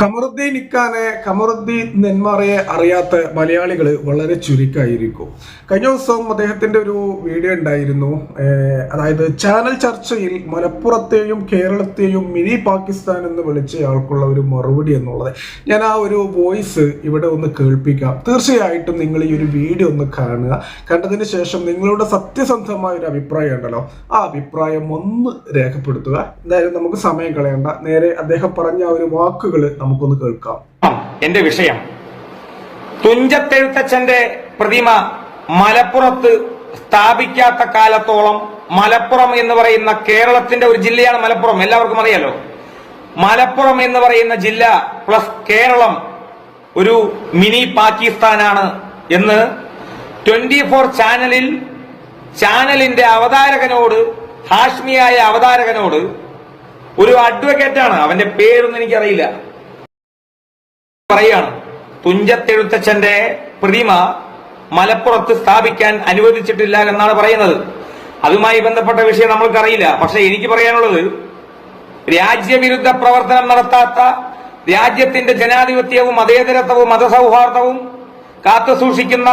ഖമറുദ്ദീൻ ഇക്കാനെ ഖമറുദ്ദീൻ നെന്മാറയെ അറിയാത്ത മലയാളികൾ വളരെ ചുരുക്കമായിരിക്കും കഴിഞ്ഞ ദിവസം അദ്ദേഹത്തിന്റെ ഒരു വീഡിയോ ഉണ്ടായിരുന്നു. അതായത് ചാനൽ ചർച്ചയിൽ മലപ്പുറത്തെയും കേരളത്തെയും മിനി പാകിസ്ഥാൻ എന്ന് വിളിച്ച ആൾക്കുള്ള ഒരു മറുപടി എന്നുള്ളത് ഞാൻ ആ ഒരു വോയിസ് ഇവിടെ ഒന്ന് കേൾപ്പിക്കാം. തീർച്ചയായിട്ടും നിങ്ങൾ ഈ ഒരു വീഡിയോ ഒന്ന് കാണുക. കണ്ടതിന് ശേഷം നിങ്ങളുടെ സത്യസന്ധമായ ഒരു അഭിപ്രായം ഉണ്ടല്ലോ ആ അഭിപ്രായം ഒന്ന് രേഖപ്പെടുത്തുക. എന്തായാലും നമുക്ക് സമയം കളയണ്ട. നേരെ അദ്ദേഹം പറഞ്ഞ ആ ഒരു വാക്കുകൾ നമുക്കൊന്ന് കേൾക്കാം. എന്റെ വിഷയം. തുഞ്ചത്തെഴുത്തച്ഛന്റെ പ്രതിമ മലപ്പുറത്ത് സ്ഥാപിക്കാത്ത കാലത്തോളം മലപ്പുറം എന്ന് പറയുന്ന കേരളത്തിന്റെ ഒരു ജില്ലയാണ് മലപ്പുറം. എല്ലാവർക്കും അറിയാലോ? മലപ്പുറം എന്ന് പറയുന്ന ജില്ല പ്ലസ് കേരളം ഒരു മിനി പാകിസ്ഥാനാണ് എന്ന് ട്വന്റി ഫോർ ചാനലിൽ ചാനലിന്റെ അവതാരകനോട് ഹാഷ്മിയായ അവതാരകനോട് ഒരു അഡ്വക്കേറ്റാണ് അവന്റെ പേരൊന്നും എനിക്കറിയില്ല. പറയാണ്. തുഞ്ചത്തെഴുത്തച്ഛന്റെ പ്രതിമ മലപ്പുറത്ത് സ്ഥാപിക്കാൻ അനുവദിച്ചിട്ടില്ല എന്നാണ് പറയുന്നത്. അതുമായി ബന്ധപ്പെട്ട വിഷയം നമ്മൾക്കറിയില്ല. പക്ഷെ എനിക്ക് പറയാനുള്ളത് രാജ്യവിരുദ്ധ പ്രവർത്തനം നടത്താത്ത രാജ്യത്തിന്റെ ജനാധിപത്യവും മതേതരത്വവും മതസൗഹാർദ്ദവും കാത്തുസൂക്ഷിക്കുന്ന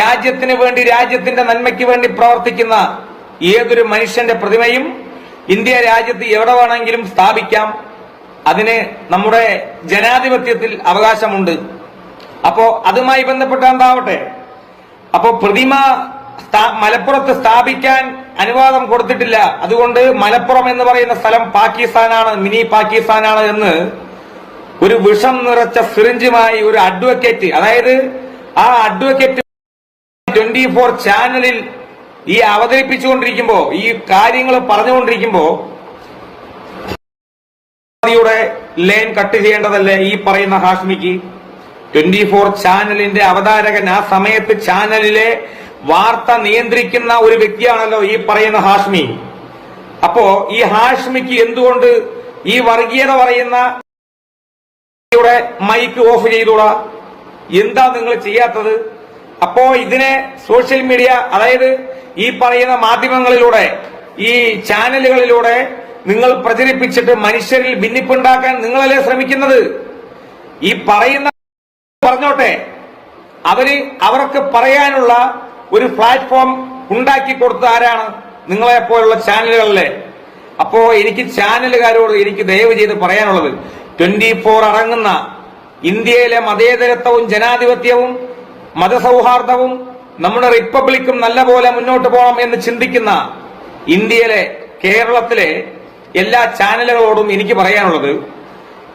രാജ്യത്തിന് വേണ്ടി രാജ്യത്തിന്റെ നന്മയ്ക്ക് വേണ്ടി പ്രവർത്തിക്കുന്ന ഏതൊരു മനുഷ്യന്റെ പ്രതിമയും ഇന്ത്യ രാജ്യത്ത് എവിടെ വേണമെങ്കിലും സ്ഥാപിക്കാം. അതിന് നമ്മുടെ ജനാധിപത്യത്തിൽ അവകാശമുണ്ട്. അപ്പോ അതുമായി ബന്ധപ്പെട്ട എന്താവട്ടെ? അപ്പോ പ്രതിമ മലപ്പുറത്ത് സ്ഥാപിക്കാൻ അനുവാദം കൊടുത്തിട്ടില്ല. അതുകൊണ്ട് മലപ്പുറം എന്ന് പറയുന്ന സ്ഥലം പാകിസ്ഥാനാണ് മിനി പാകിസ്ഥാനാണ് എന്ന് ഒരു വിഷം നിറച്ച സിറിഞ്ചുമായി ഒരു അഡ്വക്കേറ്റ് അതായത് ആ അഡ്വക്കേറ്റ് ട്വന്റി ഫോർ ചാനലിൽ ഈ അവതരിപ്പിച്ചുകൊണ്ടിരിക്കുമ്പോ ഈ കാര്യങ്ങൾ പറഞ്ഞുകൊണ്ടിരിക്കുമ്പോ യുടെ ലൈൻ കട്ട് ചെയ്യേണ്ടതല്ലേ ഈ പറയുന്ന ഹാഷ്മിക്ക്? ട്വന്റി ഫോർ ചാനലിന്റെ അവതാരകൻ ആ സമയത്ത് ചാനലിലെ വാർത്ത നിയന്ത്രിക്കുന്ന ഒരു വ്യക്തിയാണല്ലോ ഈ പറയുന്ന ഹാഷ്മി. അപ്പോ ഈ ഹാഷ്മിക്ക് എന്തുകൊണ്ട് ഈ വർഗീയത പറയുന്ന മൈക്ക് ഓഫ് ചെയ്തൂടാ? എന്താ നിങ്ങൾ ചെയ്യാത്തത്? അപ്പോ ഇതിനെ സോഷ്യൽ മീഡിയ അതായത് ഈ പറയുന്ന മാധ്യമങ്ങളിലൂടെ ഈ ചാനലുകളിലൂടെ നിങ്ങൾ പ്രചരിപ്പിച്ചിട്ട് മനുഷ്യരിൽ ഭിന്നിപ്പുണ്ടാക്കാൻ നിങ്ങളല്ലേ ശ്രമിക്കുന്നത്? ഈ പറയുന്ന പറഞ്ഞോട്ടെ. അവർ അവർക്ക് പറയാനുള്ള ഒരു പ്ലാറ്റ്ഫോം ഉണ്ടാക്കി കൊടുത്ത ആരാണ്? നിങ്ങളെ പോലുള്ള ചാനലുകളിലെ അപ്പോ എനിക്ക് ചാനലുകാരോട് എനിക്ക് ദയവ് ചെയ്ത് പറയാനുള്ളത് ട്വന്റി ഫോർ അടങ്ങുന്ന ഇന്ത്യയിലെ മതേതരത്വവും ജനാധിപത്യവും മതസൗഹാർദ്ദവും നമ്മുടെ റിപ്പബ്ലിക്കും നല്ല പോലെ മുന്നോട്ട് പോകണം എന്ന് ചിന്തിക്കുന്ന ഇന്ത്യയിലെ കേരളത്തിലെ എല്ലാ ചാനലുകളോടും എനിക്ക് പറയാനുള്ളത്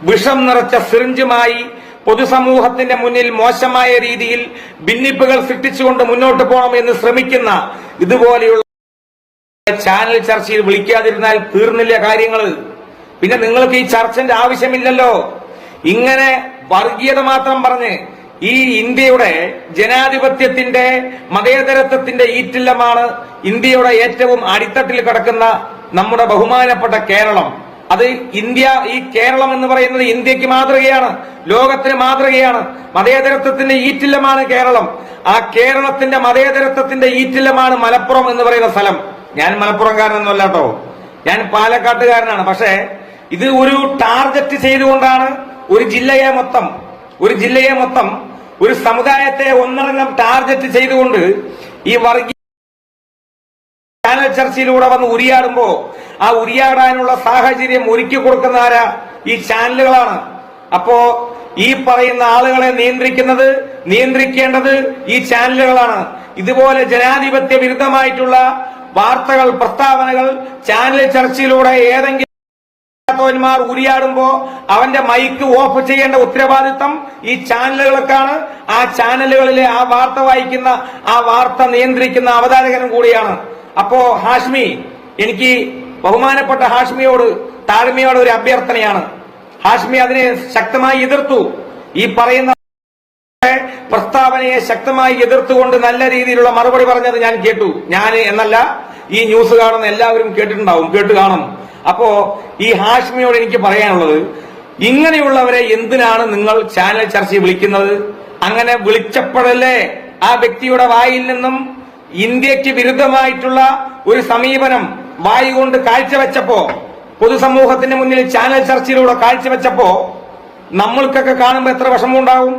വിഷം നിറച്ച സിറിഞ്ചുമായി പൊതുസമൂഹത്തിന്റെ മുന്നിൽ മോശമായ രീതിയിൽ ഭിന്നിപ്പുകൾ സൃഷ്ടിച്ചുകൊണ്ട് മുന്നോട്ട് പോകണം എന്ന് ശ്രമിക്കുന്ന ഇതുപോലെയുള്ള ചാനൽ ചർച്ചയിൽ വിളിക്കാതിരുന്നാൽ തീർന്നില്ല കാര്യങ്ങൾ പിന്നെ നിങ്ങൾക്ക് ഈ ചർച്ചന്റെ ആവശ്യമില്ലല്ലോ. ഇങ്ങനെ വർഗീയത മാത്രം പറഞ്ഞ് ഈ ഇന്ത്യയുടെ ജനാധിപത്യത്തിന്റെ മതേതരത്വത്തിന്റെ ഈറ്റില്ലമാണ് ഇന്ത്യയുടെ ഏറ്റവും അടിത്തട്ടിൽ കിടക്കുന്ന നമ്മുടെ ബഹുമാനപ്പെട്ട കേരളം. അത് ഇന്ത്യ ഈ കേരളം എന്ന് പറയുന്നത് ഇന്ത്യയ്ക്ക് മാതൃകയാണ് ലോകത്തിന് മാതൃകയാണ് മതേതരത്വത്തിന്റെ ഈറ്റില്ലമാണ് കേരളം. ആ കേരളത്തിന്റെ മതേതരത്വത്തിന്റെ ഈറ്റില്ലമാണ് മലപ്പുറം എന്ന് പറയുന്ന സ്ഥലം. ഞാൻ മലപ്പുറംകാരനൊന്നുമല്ല കേട്ടോ. ഞാൻ പാലക്കാട്ടുകാരനാണ്. പക്ഷേ ഇത് ഒരു ടാർഗറ്റ് ചെയ്തുകൊണ്ടാണ് ഒരു ജില്ലയെ മൊത്തം ഒരു ജില്ലയെ മൊത്തം ഒരു സമുദായത്തെ ഒന്നടങ്കം ടാർഗറ്റ് ചെയ്തുകൊണ്ട് ഈ വർഗീയ ചാനൽ ചർച്ചയിലൂടെ വന്ന് ഉരിയാടുമ്പോ ആ ഉരിയാടാനുള്ള സാഹചര്യം ഒരുക്കി കൊടുക്കുന്ന ആരാ? ഈ ചാനലുകളാണ്. അപ്പോ ഈ പറയുന്ന ആളുകളെ നിയന്ത്രിക്കുന്നത് നിയന്ത്രിക്കേണ്ടത് ഈ ചാനലുകളാണ്. ഇതുപോലെ ജനാധിപത്യ വിരുദ്ധമായിട്ടുള്ള വാർത്തകൾ പ്രസ്താവനകൾ ചാനൽ ചർച്ചയിലൂടെ ഏതെങ്കിലും ാർ ഉരിയാടുമ്പോ അവന്റെ മൈക്ക് ഓഫ് ചെയ്യേണ്ട ഉത്തരവാദിത്തം ഈ ചാനലുകൾക്കാണ്. ആ ചാനലുകളിലെ ആ വാർത്ത വായിക്കുന്ന ആ വാർത്ത നിയന്ത്രിക്കുന്ന അവതാരകനും കൂടിയാണ്. അപ്പോ ഹാഷ്മി എനിക്ക് ബഹുമാനപ്പെട്ട ഹാഷ്മിയോട് താഴ്മയോട് ഒരു അഭ്യർത്ഥനയാണ്. ഹാഷ്മി അതിനെ ശക്തമായി എതിർത്തു. ഈ പറയുന്ന പ്രസ്താവനയെ ശക്തമായി എതിർത്തുകൊണ്ട് നല്ല രീതിയിലുള്ള മറുപടി പറഞ്ഞത് ഞാൻ കേട്ടു. ഞാൻ എന്നല്ല ഈ ന്യൂസ് കാണുന്ന എല്ലാവരും കേട്ടിട്ടുണ്ടാവും കേട്ട് കാണും. അപ്പോ ഈ ഹാഷ്മിയോട് എനിക്ക് പറയാനുള്ളത് ഇങ്ങനെയുള്ളവരെ എന്തിനാണ് നിങ്ങൾ ചാനൽ ചർച്ചയിൽ വിളിക്കുന്നത്? അങ്ങനെ വിളിച്ചപ്പോഴല്ലേ ആ വ്യക്തിയുടെ വായിൽ നിന്നും ഇന്ത്യയ്ക്ക് വിരുദ്ധമായിട്ടുള്ള ഒരു സമീപനം വായികൊണ്ട് കാഴ്ചവെച്ചപ്പോ പൊതുസമൂഹത്തിന്റെ മുന്നിൽ ചാനൽ ചർച്ചയിലൂടെ കാഴ്ചവെച്ചപ്പോ നമ്മൾക്കൊക്കെ കാണുമ്പോൾ എത്ര വിഷമമുണ്ടാവും.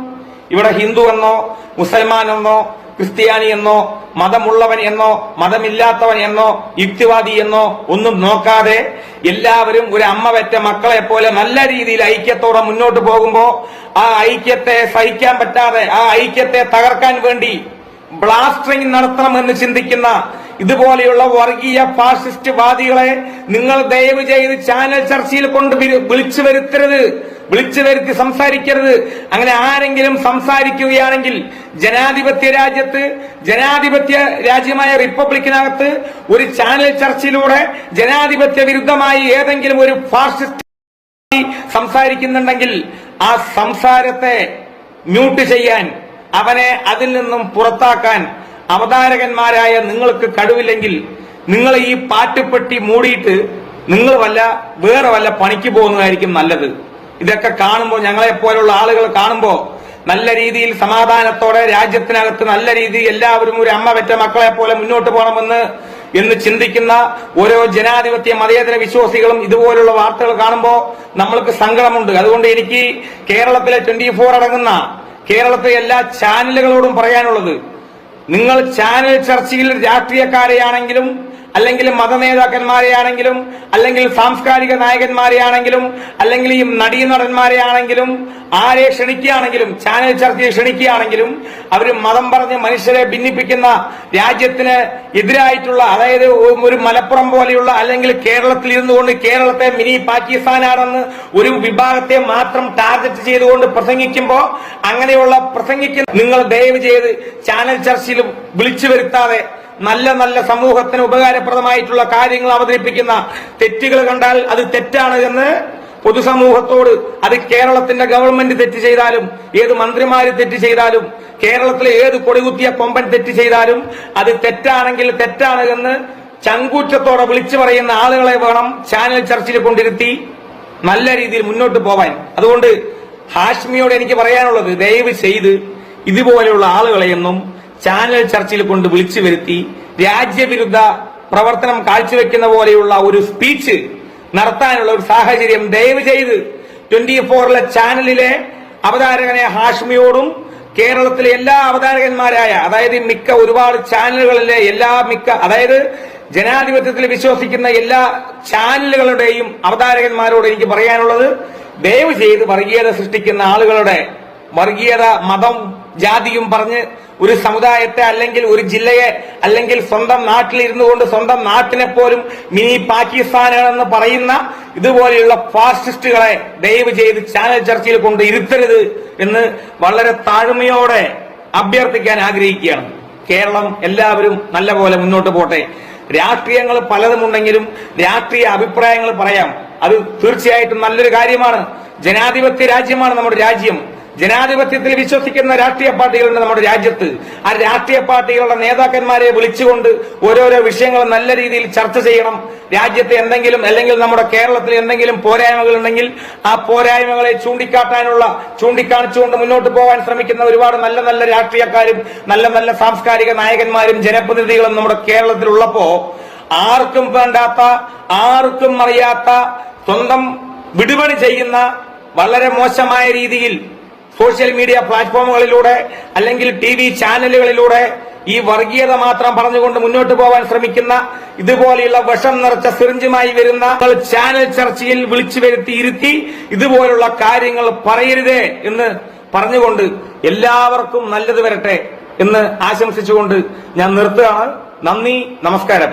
ഇവിടെ ഹിന്ദു എന്നോ മുസൽമാൻ എന്നോ ക്രിസ്ത്യാനി എന്നോ മതമുള്ളവൻ എന്നോ മതമില്ലാത്തവൻ എന്നോ യുക്തിവാദി എന്നോ ഒന്നും നോക്കാതെ എല്ലാവരും ഒരു അമ്മ വെറ്റ മക്കളെ പോലെ നല്ല രീതിയിൽ ഐക്യത്തോടെ മുന്നോട്ട് പോകുമ്പോ ആ ഐക്യത്തെ സഹിക്കാൻ പറ്റാതെ ആ ഐക്യത്തെ തകർക്കാൻ വേണ്ടി ബ്ലാസ്റ്ററിംഗ് നടത്തണമെന്ന് ചിന്തിക്കുന്ന ഇതുപോലെയുള്ള വർഗീയ ഫാസിസ്റ്റ് വാദികളെ നിങ്ങൾ ദയവ് ചെയ്ത് ചാനൽ ചർച്ചയിൽ കൊണ്ട് വിളിച്ചു വരുത്തരുത്. വിളിച്ചു വരുത്തി സംസാരിക്കരുത്. അങ്ങനെ ആരെങ്കിലും സംസാരിക്കുകയാണെങ്കിൽ ജനാധിപത്യ രാജ്യത്ത് ജനാധിപത്യ രാജ്യമായ റിപ്പബ്ലിക്കിനകത്ത് ഒരു ചാനൽ ചർച്ചയിലൂടെ ജനാധിപത്യ വിരുദ്ധമായി ഏതെങ്കിലും ഒരു ഫാസിസ്റ്റ് സംസാരിക്കുന്നുണ്ടെങ്കിൽ ആ സംസാരത്തെ മ്യൂട്ട് ചെയ്യാൻ അവനെ അതിൽ നിന്നും പുറത്താക്കാൻ അവതാരകന്മാരായ നിങ്ങൾക്ക് കഴിവില്ലെങ്കിൽ നിങ്ങൾ ഈ പാറ്റുപെട്ടി മൂടിയിട്ട് നിങ്ങൾ വല്ല വേറെ വല്ല പണിക്ക് പോകുന്നതായിരിക്കും നല്ലത്. ഇതൊക്കെ കാണുമ്പോൾ ഞങ്ങളെ പോലുള്ള ആളുകൾ കാണുമ്പോൾ നല്ല രീതിയിൽ സമാധാനത്തോടെ രാജ്യത്തിനകത്ത് നല്ല രീതിയിൽ എല്ലാവരും ഒരു അമ്മ പെറ്റ മക്കളെ പോലെ മുന്നോട്ട് പോകണമെന്ന് എന്ന് ചിന്തിക്കുന്ന ഓരോ ജനാധിപത്യ മതേതര വിശ്വാസികളും ഇതുപോലുള്ള വാർത്തകൾ കാണുമ്പോൾ നമ്മൾക്ക് സങ്കടമുണ്ട്. അതുകൊണ്ട് എനിക്ക് കേരളത്തിലെ ട്വന്റി ഫോർ അടങ്ങുന്ന കേരളത്തിലെ എല്ലാ ചാനലുകളോടും പറയാനുള്ളത് നിങ്ങൾ ചാനൽ ചർച്ചയിൽ രാഷ്ട്രീയക്കാരെയാണെങ്കിലും അല്ലെങ്കിൽ മതനേതാക്കന്മാരെയാണെങ്കിലും അല്ലെങ്കിൽ സാംസ്കാരിക നായകന്മാരെ ആണെങ്കിലും അല്ലെങ്കിൽ ഈ നടീനടന്മാരെയാണെങ്കിലും ആരെ ക്ഷണിക്കുകയാണെങ്കിലും ചാനൽ ചർച്ചയെ ക്ഷണിക്കുകയാണെങ്കിലും അവർ മതം പറഞ്ഞ് മനുഷ്യരെ ഭിന്നിപ്പിക്കുന്ന രാജ്യത്തിന് എതിരായിട്ടുള്ള അതായത് ഒരു മലപ്പുറം പോലെയുള്ള അല്ലെങ്കിൽ കേരളത്തിൽ ഇരുന്നുകൊണ്ട് കേരളത്തെ മിനി പാകിസ്ഥാനാണെന്ന് ഒരു വിഭാഗത്തെ മാത്രം ടാർഗറ്റ് ചെയ്തുകൊണ്ട് പ്രസംഗിക്കുമ്പോൾ അങ്ങനെയുള്ള പ്രസംഗിക്കുന്ന നിങ്ങൾ ദയവ് ചെയ്ത് ചാനൽ ചർച്ചയിൽ വിളിച്ചു വരുത്താതെ നല്ല നല്ല സമൂഹത്തിന് ഉപകാരപ്രദമായിട്ടുള്ള കാര്യങ്ങൾ അവതരിപ്പിക്കുന്ന തെറ്റുകൾ കണ്ടാൽ അത് തെറ്റാണ് എന്ന് പൊതുസമൂഹത്തോട് അത് കേരളത്തിന്റെ ഗവൺമെന്റ് തെറ്റ് ചെയ്താലും ഏത് മന്ത്രിമാര് തെറ്റ് ചെയ്താലും കേരളത്തിലെ ഏത് കൊടികുത്തിയ കൊമ്പൻ തെറ്റ് ചെയ്താലും അത് തെറ്റാണെങ്കിൽ തെറ്റാണ് എന്ന് ചങ്കൂറ്റത്തോടെ വിളിച്ചു പറയുന്ന ആളുകളെ വേണം ചാനൽ ചർച്ചയിൽ കൊണ്ടിരുത്തി നല്ല രീതിയിൽ മുന്നോട്ട് പോവാൻ. അതുകൊണ്ട് ഹാഷ്മിയോട് എനിക്ക് പറയാനുള്ളത് ദയവ് ചെയ്ത് ഇതുപോലെയുള്ള ആളുകളെയൊന്നും ചാനൽ ചർച്ചയിൽ കൊണ്ട് വിളിച്ചു വരുത്തി രാജ്യവിരുദ്ധ പ്രവർത്തനം കാഴ്ചവെക്കുന്ന പോലെയുള്ള ഒരു സ്പീച്ച് നടത്താനുള്ള ഒരു സാഹചര്യം ദയവ് ചെയ്ത് ട്വന്റി ഫോറിലെ ചാനലിലെ അവതാരകനെ ഹാഷ്മിയോടും കേരളത്തിലെ എല്ലാ അവതാരകന്മാരായ അതായത് മിക്ക ഒരുപാട് ചാനലുകളിലെ എല്ലാ മിക്ക അതായത് ജനാധിപത്യത്തിൽ വിശ്വസിക്കുന്ന എല്ലാ ചാനലുകളുടെയും അവതാരകന്മാരോട് എനിക്ക് പറയാനുള്ളത് ദയവ് ചെയ്ത് വർഗീയത സൃഷ്ടിക്കുന്ന ആളുകളുടെ വർഗീയത മതം ജാതിയും പറഞ്ഞ് ഒരു സമുദായത്തെ അല്ലെങ്കിൽ ഒരു ജില്ലയെ അല്ലെങ്കിൽ സ്വന്തം നാട്ടിൽ ഇരുന്നു കൊണ്ട് സ്വന്തം നാട്ടിനെ പോലും മിനി പാകിസ്ഥാനാണെന്ന് പറയുന്ന ഇതുപോലെയുള്ള ഫാസിസ്റ്റുകളെ ദയവ് ചെയ്ത് ചാനൽ ചർച്ചയിൽ കൊണ്ട് ഇരുത്തരുത് എന്ന് വളരെ താഴ്മയോടെ അഭ്യർത്ഥിക്കാൻ ആഗ്രഹിക്കുകയാണ്. കേരളം എല്ലാവരും നല്ല പോലെ മുന്നോട്ട് പോട്ടെ. രാഷ്ട്രീയങ്ങൾ പലതുമുണ്ടെങ്കിലും രാഷ്ട്രീയ അഭിപ്രായങ്ങൾ പറയാം. അത് തീർച്ചയായിട്ടും നല്ലൊരു കാര്യമാണ്. ജനാധിപത്യ രാജ്യമാണ് നമ്മുടെ രാജ്യം. ജനാധിപത്യത്തിൽ വിശ്വസിക്കുന്ന രാഷ്ട്രീയ പാർട്ടികളുണ്ട് നമ്മുടെ രാജ്യത്ത്. ആ രാഷ്ട്രീയ പാർട്ടികളുടെ നേതാക്കന്മാരെ വിളിച്ചുകൊണ്ട് ഓരോരോ വിഷയങ്ങൾ നല്ല രീതിയിൽ ചർച്ച ചെയ്യണം. രാജ്യത്തെ എന്തെങ്കിലും അല്ലെങ്കിൽ നമ്മുടെ കേരളത്തിൽ എന്തെങ്കിലും പോരായ്മകൾ ഉണ്ടെങ്കിൽ ആ പോരായ്മകളെ ചൂണ്ടിക്കാട്ടാനുള്ള ചൂണ്ടിക്കാണിച്ചുകൊണ്ട് മുന്നോട്ട് പോകാൻ ശ്രമിക്കുന്ന ഒരുപാട് നല്ല നല്ല രാഷ്ട്രീയക്കാരും നല്ല നല്ല സാംസ്കാരിക നായകന്മാരും ജനപ്രതിനിധികളും നമ്മുടെ കേരളത്തിലുള്ളപ്പോ ആർക്കും വേണ്ടാത്ത ആർക്കും അറിയാത്ത സ്വന്തം വിടുപണി ചെയ്യുന്ന വളരെ മോശമായ രീതിയിൽ സോഷ്യൽ മീഡിയ പ്ലാറ്റ്ഫോമുകളിലൂടെ അല്ലെങ്കിൽ ടി വി ചാനലുകളിലൂടെ ഈ വർഗീയത മാത്രം പറഞ്ഞുകൊണ്ട് മുന്നോട്ട് പോകാൻ ശ്രമിക്കുന്ന ഇതുപോലെയുള്ള വിഷം നിറച്ച സിറിഞ്ചുമായി വരുന്ന ചാനൽ ചർച്ചയിൽ വിളിച്ചു വരുത്തി ഇരുത്തി ഇതുപോലുള്ള കാര്യങ്ങൾ പറയരുതേ എന്ന് പറഞ്ഞുകൊണ്ട് എല്ലാവർക്കും നല്ലത് വരട്ടെ എന്ന് ആശംസിച്ചുകൊണ്ട് ഞാൻ നിർത്തുകയാണ്. നന്ദി നമസ്കാരം.